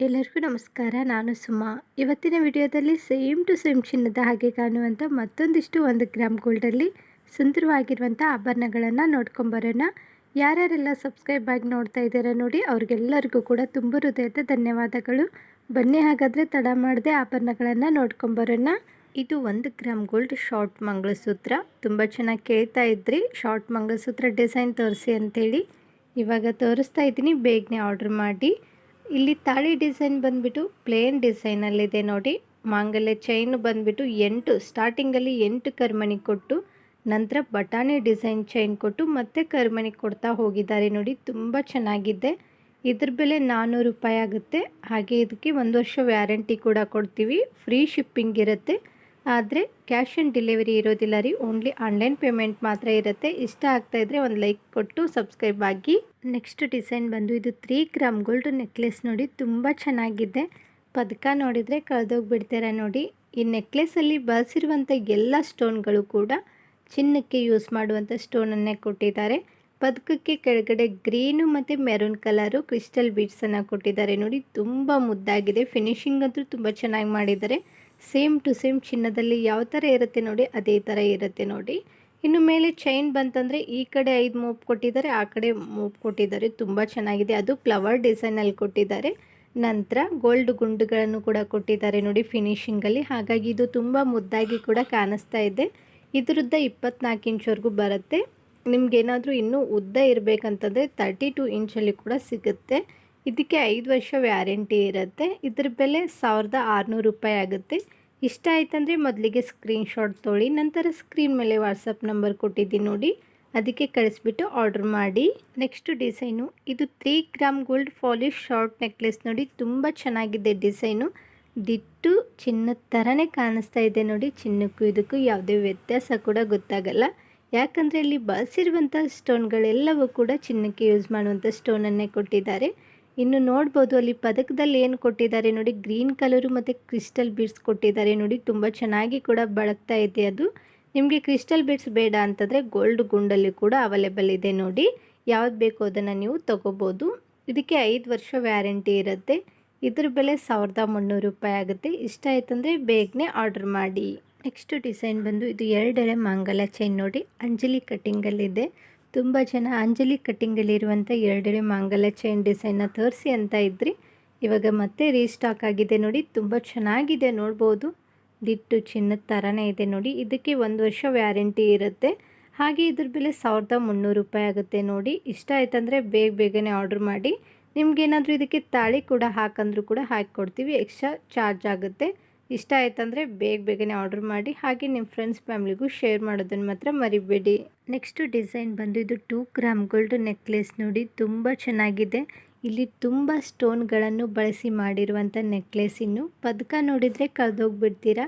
ಎಲ್ಲರಿಗೂ ನಮಸ್ಕಾರ, ನಾನು ಸುಮಾ. ಇವತ್ತಿನ ವಿಡಿಯೋದಲ್ಲಿ ಸೇಮ್ ಟು ಸೇಮ್ ಚಿನ್ನದ ಹಾಗೆ ಕಾಣುವಂಥ ಮತ್ತೊಂದಿಷ್ಟು ಒಂದು ಗ್ರಾಮ್ ಗೋಲ್ಡಲ್ಲಿ ಸುಂದರವಾಗಿರುವಂಥ ಆಭರಣಗಳನ್ನು ನೋಡ್ಕೊಂಬರೋಣ ಯಾರ್ಯಾರೆಲ್ಲ ಸಬ್ಸ್ಕ್ರೈಬ್ ಆಗಿ ನೋಡ್ತಾ ಇದ್ದೀರಾ ನೋಡಿ, ಅವ್ರಿಗೆಲ್ಲರಿಗೂ ಕೂಡ ತುಂಬ ಹೃದಯದ ಧನ್ಯವಾದಗಳು. ಬನ್ನಿ ಹಾಗಾದರೆ ತಡ ಮಾಡದೆ ಆಭರಣಗಳನ್ನು ನೋಡ್ಕೊಂಬರೋಣ ಇದು ಒಂದು ಗ್ರಾಮ್ ಗೋಲ್ಡ್ ಶಾರ್ಟ್ ಮಂಗಳಸೂತ್ರ. ತುಂಬ ಚೆನ್ನಾಗಿ ಕೇಳ್ತಾ ಇದ್ರಿ. ಶಾರ್ಟ್ ಮಂಗಳಸೂತ್ರ ಡಿಸೈನ್ ತೋರಿಸಿ ಅಂಥೇಳಿ ಇವಾಗ ತೋರಿಸ್ತಾ ಇದ್ದೀನಿ, ಬೇಗನೆ ಆರ್ಡ್ರ್ ಮಾಡಿ. ಇಲ್ಲಿ ತಾಳಿ ಡಿಸೈನ್ ಬಂದುಬಿಟ್ಟು ಪ್ಲೇನ್ ಡಿಸೈನಲ್ಲಿದೆ ನೋಡಿ. ಮಾಂಗಲ್ಯ ಚೈನ್ ಬಂದುಬಿಟ್ಟು ಎಂಟು ಸ್ಟಾರ್ಟಿಂಗಲ್ಲಿ ಎಂಟು ಕರ್ಮಣಿ ಕೊಟ್ಟು, ನಂತರ ಬಟಾಣಿ ಡಿಸೈನ್ ಚೈನ್ ಕೊಟ್ಟು ಮತ್ತೆ ಕರ್ಮಣಿ ಕೊಡ್ತಾ ಹೋಗಿದ್ದಾರೆ ನೋಡಿ, ತುಂಬ ಚೆನ್ನಾಗಿದೆ. ಇದ್ರ ಬೆಲೆ ನಾನ್ನೂರು ರೂಪಾಯಿ ಆಗುತ್ತೆ. ಹಾಗೆ ಇದಕ್ಕೆ ಒಂದು ವರ್ಷ ವ್ಯಾರಂಟಿ ಕೂಡ ಕೊಡ್ತೀವಿ. ಫ್ರೀ ಶಿಪ್ಪಿಂಗ್ ಇರುತ್ತೆ. ಆದರೆ ಕ್ಯಾಶ್ ಆನ್ ಡೆಲಿವರಿ ಇರೋದಿಲ್ಲ ರೀ. ಓನ್ಲಿ ಆನ್ಲೈನ್ ಪೇಮೆಂಟ್ ಮಾತ್ರ ಇರುತ್ತೆ. ಇಷ್ಟ ಆಗ್ತಾ ಇದ್ರೆ ಒಂದು ಲೈಕ್ ಕೊಟ್ಟು ಸಬ್ಸ್ಕ್ರೈಬ್ ಆಗಿ. ನೆಕ್ಸ್ಟ್ ಡಿಸೈನ್ ಬಂದು ಇದು ತ್ರೀ ಗ್ರಾಮ್ ಗೋಲ್ಡ್ ನೆಕ್ಲೆಸ್ ನೋಡಿ ತುಂಬ ಚೆನ್ನಾಗಿದೆ. ಪದಕ ನೋಡಿದರೆ ಕಳೆದೋಗ್ಬಿಡ್ತೀರ ನೋಡಿ. ಈ ನೆಕ್ಲೆಸಲ್ಲಿ ಬಳಸಿರುವಂಥ ಎಲ್ಲ ಸ್ಟೋನ್ಗಳು ಕೂಡ ಚಿನ್ನಕ್ಕೆ ಯೂಸ್ ಮಾಡುವಂಥ ಸ್ಟೋನನ್ನೇ ಕೊಟ್ಟಿದ್ದಾರೆ. ಪದಕಕ್ಕೆ ಕೆಳಗಡೆ ಗ್ರೀನು ಮತ್ತು ಮೆರೂನ್ ಕಲರು ಕ್ರಿಸ್ಟಲ್ ಬೀಡ್ಸನ್ನು ಕೊಟ್ಟಿದ್ದಾರೆ ನೋಡಿ. ತುಂಬ ಮುದ್ದಾಗಿದೆ. ಫಿನಿಶಿಂಗ್ ಅಂತೂ ತುಂಬ ಚೆನ್ನಾಗಿ ಮಾಡಿದ್ದಾರೆ. ಸೇಮ್ ಟು ಸೇಮ್ ಚಿನ್ನದಲ್ಲಿ ಯಾವ ಥರ ಇರುತ್ತೆ ನೋಡಿ, ಅದೇ ಥರ ಇರುತ್ತೆ ನೋಡಿ. ಇನ್ನು ಮೇಲೆ ಚೈನ್ ಬಂತಂದರೆ ಈ ಕಡೆ ಐದು ಮೂಪ್ ಕೊಟ್ಟಿದ್ದಾರೆ, ಆ ಕಡೆ ಮೂಪ್ ಕೊಟ್ಟಿದ್ದಾರೆ. ತುಂಬ ಚೆನ್ನಾಗಿದೆ. ಅದು ಫ್ಲವರ್ ಡಿಸೈನಲ್ಲಿ ಕೊಟ್ಟಿದ್ದಾರೆ. ನಂತರ ಗೋಲ್ಡ್ ಗುಂಡುಗಳನ್ನು ಕೂಡ ಕೊಟ್ಟಿದ್ದಾರೆ ನೋಡಿ ಫಿನಿಶಿಂಗಲ್ಲಿ. ಹಾಗಾಗಿ ಇದು ತುಂಬ ಮುದ್ದಾಗಿ ಕೂಡ ಕಾಣಿಸ್ತಾ ಇದೆ. ಇದ್ರದ್ದ ಇಪ್ಪತ್ನಾಲ್ಕು ಇಂಚ್ವರೆಗೂ ಬರುತ್ತೆ. ನಿಮ್ಗೇನಾದರೂ ಇನ್ನೂ ಉದ್ದ ಇರಬೇಕಂತಂದರೆ ತರ್ಟಿ ಟು ಇಂಚಲ್ಲಿ ಕೂಡ ಸಿಗುತ್ತೆ. ಇದಕ್ಕೆ ಐದು ವರ್ಷ ವ್ಯಾರಂಟಿ ಇರುತ್ತೆ. ಇದ್ರ ಬೆಲೆ ಸಾವಿರದ ಆರುನೂರು ರೂಪಾಯಿ ಆಗುತ್ತೆ. ಇಷ್ಟ ಆಯ್ತಂದರೆ ಮೊದಲಿಗೆ ಸ್ಕ್ರೀನ್ಶಾಟ್ ತೊಳಿ, ನಂತರ ಸ್ಕ್ರೀನ್ ಮೇಲೆ ವಾಟ್ಸಪ್ ನಂಬರ್ ಕೊಟ್ಟಿದ್ದೀನಿ ನೋಡಿ, ಅದಕ್ಕೆ ಕಳಿಸ್ಬಿಟ್ಟು ಆರ್ಡ್ರ್ ಮಾಡಿ. ನೆಕ್ಸ್ಟ್ ಡಿಸೈನು ಇದು three gram gold polish short necklace ನೋಡಿ, ತುಂಬ ಚೆನ್ನಾಗಿದೆ ಡಿಸೈನು ದಿಟ್ಟು ಚಿನ್ನದ ಥರನೇ ಕಾಣಿಸ್ತಾ ಇದೆ ನೋಡಿ, ಚಿನ್ನಕ್ಕೂ ಇದಕ್ಕೂ ಯಾವುದೇ ವ್ಯತ್ಯಾಸ ಕೂಡ ಗೊತ್ತಾಗಲ್ಲ. ಯಾಕಂದರೆ ಇಲ್ಲಿ ಬಳಸಿರುವಂಥ ಸ್ಟೋನ್ಗಳೆಲ್ಲವೂ ಕೂಡ ಚಿನ್ನಕ್ಕೆ ಯೂಸ್ ಮಾಡುವಂಥ ಸ್ಟೋನನ್ನೇ ಕೊಟ್ಟಿದ್ದಾರೆ. ಇನ್ನು ನೋಡ್ಬೋದು ಅಲ್ಲಿ ಪದಕದಲ್ಲಿ ಏನು ಕೊಟ್ಟಿದ್ದಾರೆ ನೋಡಿ, ಗ್ರೀನ್ ಕಲರು ಮತ್ತು ಕ್ರಿಸ್ಟಲ್ ಬೀಡ್ಸ್ ಕೊಟ್ಟಿದ್ದಾರೆ ನೋಡಿ, ತುಂಬ ಚೆನ್ನಾಗಿ ಕೂಡ ಬಳಕ್ತಾ ಇದೆ ಅದು. ನಿಮಗೆ ಕ್ರಿಸ್ಟಲ್ ಬೀಡ್ಸ್ ಬೇಡ ಅಂತಂದರೆ ಗೋಲ್ಡ್ ಗುಂಡಲ್ಲಿ ಕೂಡ ಅವೈಲೇಬಲ್ ಇದೆ ನೋಡಿ. ಯಾವ್ದು ಬೇಕೋ ಅದನ್ನು ನೀವು ತೊಗೋಬೋದು. ಇದಕ್ಕೆ ಐದು ವರ್ಷ ವ್ಯಾರಂಟಿ ಇರುತ್ತೆ. ಇದ್ರ ಬೆಲೆ ಸಾವಿರದ ಮುನ್ನೂರು ರೂಪಾಯಿ ಆಗುತ್ತೆ. ಇಷ್ಟ ಆಯ್ತಂದರೆ ಬೇಗನೆ ಆರ್ಡರ್ ಮಾಡಿ. ನೆಕ್ಸ್ಟ್ ಡಿಸೈನ್ ಬಂದು ಇದು ಎರಡೆಳೆ ಮಾಂಗಲ ಚೈನ್ ನೋಡಿ, ಅಂಜಲಿ ಕಟ್ಟಿಂಗಲ್ಲಿದೆ ತುಂಬ ಜನ ಅಂಜಲಿ ಕಟ್ಟಿಂಗಲ್ಲಿರುವಂಥ ಎರಡನೇ ಮಾಂಗಲ್ಯ ಚೈನ್ ಡಿಸೈನ್ನ ತೋರಿಸಿ ಅಂತ ಇದ್ರಿ. ಇವಾಗ ಮತ್ತೆ ರೀಸ್ಟಾಕ್ ಆಗಿದೆ ನೋಡಿ, ತುಂಬ ಚೆನ್ನಾಗಿದೆ ನೋಡ್ಬೋದು. ದಿಟ್ಟು ಚಿನ್ನದ ಥರನೇ ಇದೆ ನೋಡಿ. ಇದಕ್ಕೆ ಒಂದು ವರ್ಷ ವ್ಯಾರಂಟಿ ಇರುತ್ತೆ. ಹಾಗೆ ಇದ್ರ ಬೆಲೆ ಸಾವಿರದ ಮುನ್ನೂರು ರೂಪಾಯಿ ಆಗುತ್ತೆ ನೋಡಿ. ಇಷ್ಟ ಆಯ್ತಂದರೆ ಬೇಗ ಬೇಗನೆ ಆರ್ಡ್ರ್ ಮಾಡಿ. ನಿಮ್ಗೇನಾದರೂ ಇದಕ್ಕೆ ತಾಳಿ ಕೂಡ ಹಾಕಂದ್ರೂ ಕೂಡ ಹಾಕಿ ಕೊಡ್ತೀವಿ ಎಕ್ಸ್ಟ್ರಾ ಚಾರ್ಜ್ ಆಗುತ್ತೆ. ಇಷ್ಟ ಆಯ್ತಂದರೆ ಬೇಗ ಬೇಗನೆ ಆರ್ಡರ್ ಮಾಡಿ, ಹಾಗೆ ನಿಮ್ಮ ಫ್ರೆಂಡ್ಸ್ ಫ್ಯಾಮಿಲಿಗೂ ಶೇರ್ ಮಾಡೋದನ್ನು ಮಾತ್ರ ಮರಿಬೇಡಿ. ನೆಕ್ಸ್ಟು ಡಿಸೈನ್ ಬಂದು ಇದು ಟೂ ಗ್ರಾಮ್ ಗೋಲ್ಡ್ ನೆಕ್ಲೆಸ್ ನೋಡಿ, ತುಂಬ ಚೆನ್ನಾಗಿದೆ. ಇಲ್ಲಿ ತುಂಬ ಸ್ಟೋನ್ಗಳನ್ನು ಬಳಸಿ ಮಾಡಿರುವಂಥ ನೆಕ್ಲೆಸ್ ಇನ್ನು. ಪದಕ ನೋಡಿದರೆ ಕಳೆದೋಗ್ಬಿಡ್ತೀರಾ?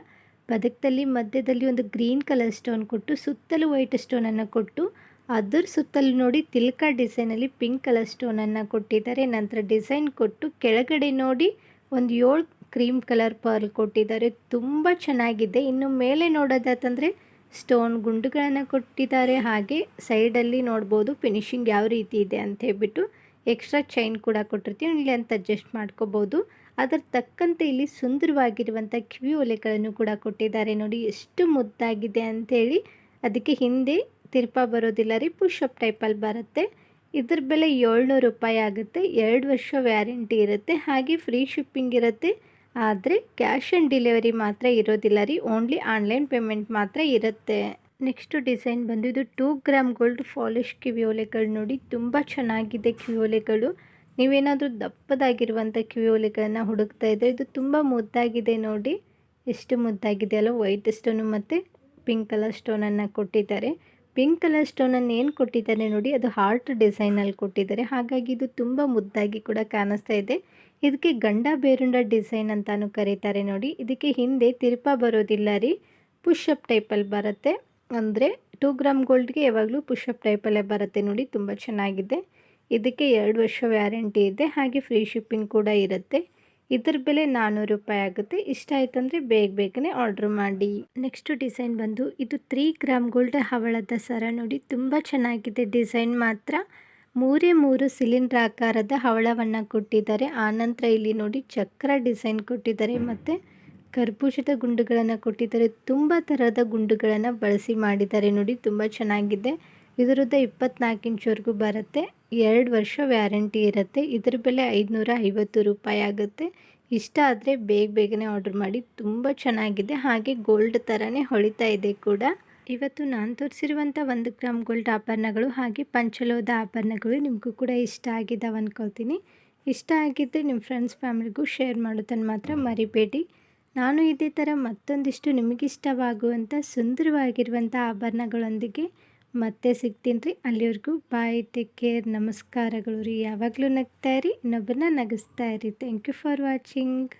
ಪದಕದಲ್ಲಿ ಮಧ್ಯದಲ್ಲಿ ಒಂದು ಗ್ರೀನ್ ಕಲರ್ ಸ್ಟೋನ್ ಕೊಟ್ಟು, ಸುತ್ತಲೂ ವೈಟ್ ಸ್ಟೋನನ್ನು ಕೊಟ್ಟು, ಅದರ ಸುತ್ತಲೂ ನೋಡಿ ತಿಲ್ಕ ಡಿಸೈನಲ್ಲಿ ಪಿಂಕ್ ಕಲರ್ ಸ್ಟೋನನ್ನು ಕೊಟ್ಟಿದ್ದಾರೆ. ನಂತರ ಡಿಸೈನ್ ಕೊಟ್ಟು ಕೆಳಗಡೆ ನೋಡಿ, ಒಂದು ಏಳು ಕ್ರೀಮ್ ಕಲರ್ ಪರ್ಲ್ ಕೊಟ್ಟಿದ್ದಾರೆ. ತುಂಬ ಚೆನ್ನಾಗಿದೆ. ಇನ್ನು ಮೇಲೆ ನೋಡೋದಾತಂದರೆ ಸ್ಟೋನ್ ಗುಂಡುಗಳನ್ನು ಕೊಟ್ಟಿದ್ದಾರೆ. ಹಾಗೆ ಸೈಡಲ್ಲಿ ನೋಡ್ಬೋದು ಫಿನಿಶಿಂಗ್ ಯಾವ ರೀತಿ ಇದೆ ಅಂತ ಹೇಳ್ಬಿಟ್ಟು ಎಕ್ಸ್ಟ್ರಾ ಚೈನ್ ಕೂಡ ಕೊಟ್ಟಿರ್ತೀವಿ. ಇಲ್ಲಿ ಅಂತ ಅಡ್ಜಸ್ಟ್ ಮಾಡ್ಕೋಬೋದು. ಅದರ ತಕ್ಕಂತೆ ಇಲ್ಲಿ ಸುಂದರವಾಗಿರುವಂಥ ಕಿವಿ ಒಲೆಗಳನ್ನು ಕೂಡ ಕೊಟ್ಟಿದ್ದಾರೆ. ನೋಡಿ, ಎಷ್ಟು ಮುದ್ದಾಗಿದೆ ಅಂಥೇಳಿ ಅದಕ್ಕೆ ಹಿಂದೆ ತಿರ್ಪ ಬರೋದಿಲ್ಲ ರೀ ಪುಷಪ್ ಟೈಪಲ್ಲಿ ಬರುತ್ತೆ. ಇದ್ರ ಬೆಲೆ ಏಳ್ನೂರು ರೂಪಾಯಿ ಆಗುತ್ತೆ. ಎರಡು ವರ್ಷ ವ್ಯಾರಂಟಿ ಇರುತ್ತೆ. ಹಾಗೆ ಫ್ರೀ ಶಿಪ್ಪಿಂಗ್ ಇರುತ್ತೆ. ಆದರೆ ಕ್ಯಾಶ್ ಆನ್ ಡೆಲಿವರಿ ಮಾತ್ರ ಇರೋದಿಲ್ಲ ರೀ. ಓನ್ಲಿ ಆನ್ಲೈನ್ ಪೇಮೆಂಟ್ ಮಾತ್ರ ಇರುತ್ತೆ. ನೆಕ್ಸ್ಟು ಡಿಸೈನ್ ಬಂದು ಇದು ಟೂ ಗ್ರಾಮ್ ಗೋಲ್ಡ್ ಫಾಲಿಶ್ ಕಿವಿಯೋಲೆಗಳು ನೋಡಿ, ತುಂಬ ಚೆನ್ನಾಗಿದೆ ಕಿವಿಯೋಲೆಗಳು. ನೀವೇನಾದರೂ ದಪ್ಪದಾಗಿರುವಂಥ ಕಿವಿಯೋಲೆಗಳನ್ನ ಹುಡುಕ್ತಾ ಇದ್ದರೆ ಇದು ತುಂಬ ಮುದ್ದಾಗಿದೆ ನೋಡಿ. ಎಷ್ಟು ಮುದ್ದಾಗಿದೆ ಅಲ್ಲ ವೈಟ್ ಸ್ಟೋನು ಮತ್ತು ಪಿಂಕ್ ಕಲರ್ ಸ್ಟೋನನ್ನು ಕೊಟ್ಟಿದ್ದಾರೆ. ಪಿಂಕ್ ಕಲರ್ ಸ್ಟೋನನ್ನು ಏನು ಕೊಟ್ಟಿದ್ದಾರೆ ನೋಡಿ, ಅದು ಹಾರ್ಟ್ ಡಿಸೈನಲ್ಲಿ ಕೊಟ್ಟಿದ್ದಾರೆ. ಹಾಗಾಗಿ ಇದು ತುಂಬ ಮುದ್ದಾಗಿ ಕೂಡ ಕಾಣಿಸ್ತಾ ಇದೆ. ಇದಕ್ಕೆ ಗಂಡ ಬೇರುಂಡ ಡಿಸೈನ್ ಅಂತಾನು ಕರೀತಾರೆ ನೋಡಿ. ಇದಕ್ಕೆ ಹಿಂದೆ ತಿರುಪ ಬರೋದಿಲ್ಲ ರೀ. ಪುಷಪ್ ಟೈಪಲ್ಲಿ ಬರುತ್ತೆ. ಅಂದರೆ ಟೂ ಗ್ರಾಮ್ ಗೋಲ್ಡ್ಗೆ ಯಾವಾಗಲೂ ಪುಷಪ್ ಟೈಪಲ್ಲೇ ಬರುತ್ತೆ ನೋಡಿ, ತುಂಬ ಚೆನ್ನಾಗಿದೆ. ಇದಕ್ಕೆ ಎರಡು ವರ್ಷ ವ್ಯಾರಂಟಿ ಇದೆ. ಹಾಗೆ ಫ್ರೀ ಶಿಪ್ಪಿಂಗ್ ಕೂಡ ಇರುತ್ತೆ. ಇದ್ರ ಬೆಲೆ ನಾನ್ನೂರು ರೂಪಾಯಿ ಆಗುತ್ತೆ. ಇಷ್ಟ ಆಯ್ತಂದರೆ ಬೇಗ ಬೇಗನೆ ಆರ್ಡ್ರ್ ಮಾಡಿ. ನೆಕ್ಸ್ಟ್ ಡಿಸೈನ್ ಬಂದು, ಇದು ತ್ರೀ ಗ್ರಾಮ್ ಗೋಲ್ಡ್ ಹವಳದ ಸರ ನೋಡಿ. ತುಂಬ ಚೆನ್ನಾಗಿದೆ ಡಿಸೈನ್ ಮಾತ್ರ. ಮೂರೇ ಮೂರು ಸಿಲಿಂಡರ್ ಆಕಾರದ ಹವಳವನ್ನು ಕೊಟ್ಟಿದ್ದಾರೆ. ಆನಂತರ ಇಲ್ಲಿ ನೋಡಿ ಚಕ್ರ ಡಿಸೈನ್ ಕೊಟ್ಟಿದ್ದಾರೆ ಮತ್ತು ಕರ್ಪೂಷದ ಗುಂಡುಗಳನ್ನು ಕೊಟ್ಟಿದ್ದಾರೆ. ತುಂಬ ಥರದ ಗುಂಡುಗಳನ್ನು ಬಳಸಿ ಮಾಡಿದ್ದಾರೆ ನೋಡಿ, ತುಂಬ ಚೆನ್ನಾಗಿದೆ. ಇದರದ್ದು ಇಪ್ಪತ್ನಾಲ್ಕು ಇಂಚ್ವರೆಗೂ ಬರುತ್ತೆ. ಎರಡು ವರ್ಷ ವ್ಯಾರಂಟಿ ಇರುತ್ತೆ. ಇದರ ಬೆಲೆ ಐದುನೂರ ಐವತ್ತು ರೂಪಾಯಿ ಆಗುತ್ತೆ. ಇಷ್ಟ ಆದರೆ ಬೇಗ ಬೇಗನೆ ಆರ್ಡ್ರ್ ಮಾಡಿ, ತುಂಬ ಚೆನ್ನಾಗಿದೆ. ಹಾಗೆ ಗೋಲ್ಡ್ ಥರನೇ ಹೊಳಿತಾ ಇದೆ ಕೂಡ. ಇವತ್ತು ನಾನು ತೋರಿಸಿರುವಂಥ ಒಂದು ಗ್ರಾಮ್ ಗೋಲ್ಡ್ ಆಭರಣಗಳು ಹಾಗೆ ಪಂಚಲೋದ ಆಭರಣಗಳು ನಿಮಗೂ ಕೂಡ ಇಷ್ಟ ಆಗಿದ್ದಾವೆ ಅಂದ್ಕೊಳ್ತೀನಿ ಇಷ್ಟ ಆಗಿದ್ದರೆ ನಿಮ್ಮ ಫ್ರೆಂಡ್ಸ್ ಫ್ಯಾಮಿಲಿಗೂ ಶೇರ್ ಮಾಡೋದನ್ನು ಮಾತ್ರ ಮರಿಬೇಡಿ. ನಾನು ಇದೇ ಥರ ಮತ್ತೊಂದಿಷ್ಟು ನಿಮಗಿಷ್ಟವಾಗುವಂಥ ಸುಂದರವಾಗಿರುವಂಥ ಆಭರಣಗಳೊಂದಿಗೆ ಮತ್ತೆ ಸಿಗ್ತೀನಿ ರೀ. ಅಲ್ಲಿವರೆಗೂ ಬಾಯ್ ಟೇಕ್ ಕೇರ್ ನಮಸ್ಕಾರಗಳು ರೀ. ಯಾವಾಗಲೂ ನಗ್ತಾ ಇರಿ ಇನ್ನೊಬ್ಬರನ್ನ ನಗಿಸ್ತಾ ಇರಿ. Thank you for watching